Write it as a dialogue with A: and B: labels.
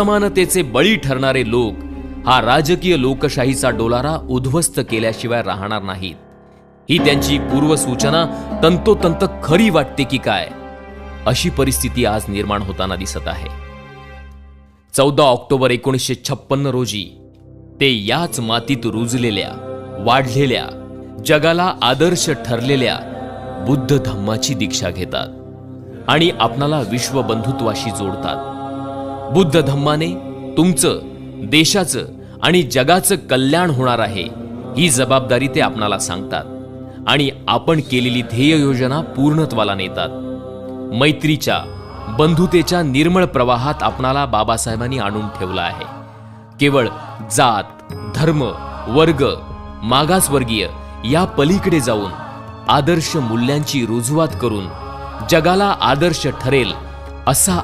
A: समानतेचे बळी ठरणारे लोक हा राजकीय लोकशाहीचा डोलारा उद्ध्वस्त केल्याशिवाय राहणार नाहीत ही त्यांची पूर्वसूचना तंतोतंत खरी वाटते की काय अशी परिस्थिती आज निर्माण होताना दिसत आहे चौदा ऑक्टोबर एकोणीसशे छप्पन्न रोजी ते याच मातीत रुजलेल्या वाढलेल्या जगाला आदर्श ठरलेल्या बुद्ध धम्माची दीक्षा घेतात आणि आपणाला विश्वबंधुत्वाशी जोडतात बुद्ध धम्माने तुमचं देशाचं आणि जगाचं कल्याण होणार आहे ही जबाबदारी ते आपणाला सांगतात. आणि आपण केलेली ध्येय योजना पूर्णत्वाला नेतात. मैत्रीच्या बंधुतेच्या निर्मळ प्रवाहात आपणाला बाबासाहेबांनी आणून ठेवलं आहे. केवळ जात धर्म वर्ग मागासवर्गीय या पलीकडे जाऊन आदर्श मूल्यांची रुजवात करून जगाला आदर्श ठरेल असा